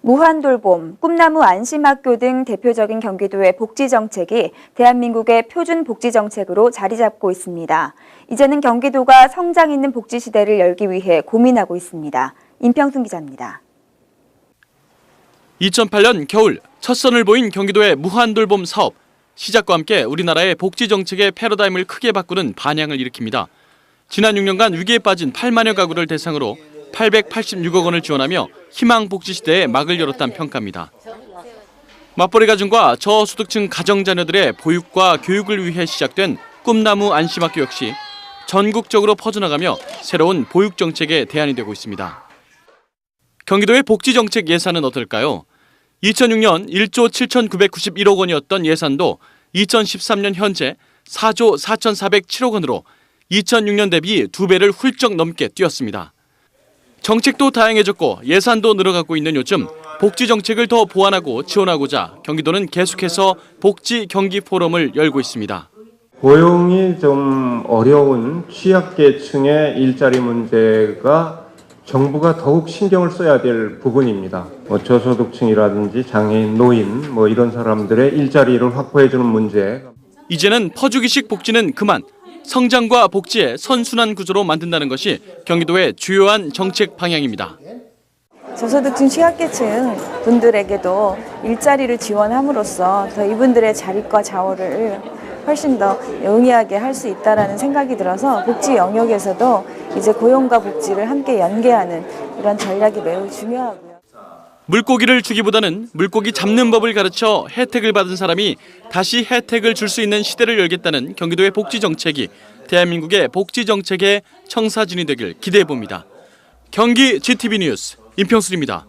무한돌봄, 꿈나무 안심학교 등 대표적인 경기도의 복지 정책이 대한민국의 표준 복지 정책으로 자리 잡고 있습니다. 이제는 경기도가 성장 있는 복지 시대를 열기 위해 고민하고 있습니다. 임평순 기자입니다. 2008년 겨울 첫 선을 보인 경기도의 무한돌봄 사업 시작과 함께 우리나라의 복지 정책의 패러다임을 크게 바꾸는 반향을 일으킵니다. 지난 6년간 위기에 빠진 8만여 가구를 대상으로 886억 원을 지원하며 희망 복지 시대에 막을 열었다는 평가입니다. 맞벌이 가정과 저소득층 가정 자녀들의 보육과 교육을 위해 시작된 꿈나무 안심학교 역시 전국적으로 퍼져나가며 새로운 보육 정책의 대안이 되고 있습니다. 경기도의 복지 정책 예산은 어떨까요? 2006년 1조 7,991억 원이었던 예산도 2013년 현재 4조 4,407억 원으로 2006년 대비 두 배를 훌쩍 넘게 뛰었습니다. 정책도 다양해졌고 예산도 늘어가고 있는 요즘 복지 정책을 더 보완하고 지원하고자 경기도는 계속해서 복지 경기 포럼을 열고 있습니다. 고용이 좀 어려운 취약계층의 일자리 문제가 정부가 더욱 신경을 써야 될 부분입니다. 뭐 저소득층이라든지 장애인, 노인 뭐 이런 사람들의 일자리를 확보해 주는 문제. 이제는 퍼주기식 복지는 그만 성장과 복지의 선순환 구조로 만든다는 것이 경기도의 주요한 정책 방향입니다. 저소득층 취약계층 분들에게도 일자리를 지원함으로써 더 이분들의 자립과 자원을 훨씬 더 용이하게 할 수 있다라는 생각이 들어서 복지 영역에서도 이제 고용과 복지를 함께 연계하는 이런 전략이 매우 중요하고요. 물고기를 주기보다는 물고기 잡는 법을 가르쳐 혜택을 받은 사람이 다시 혜택을 줄 수 있는 시대를 열겠다는 경기도의 복지 정책이 대한민국의 복지 정책의 청사진이 되길 기대해 봅니다. 경기 GTV 뉴스 임평순입니다.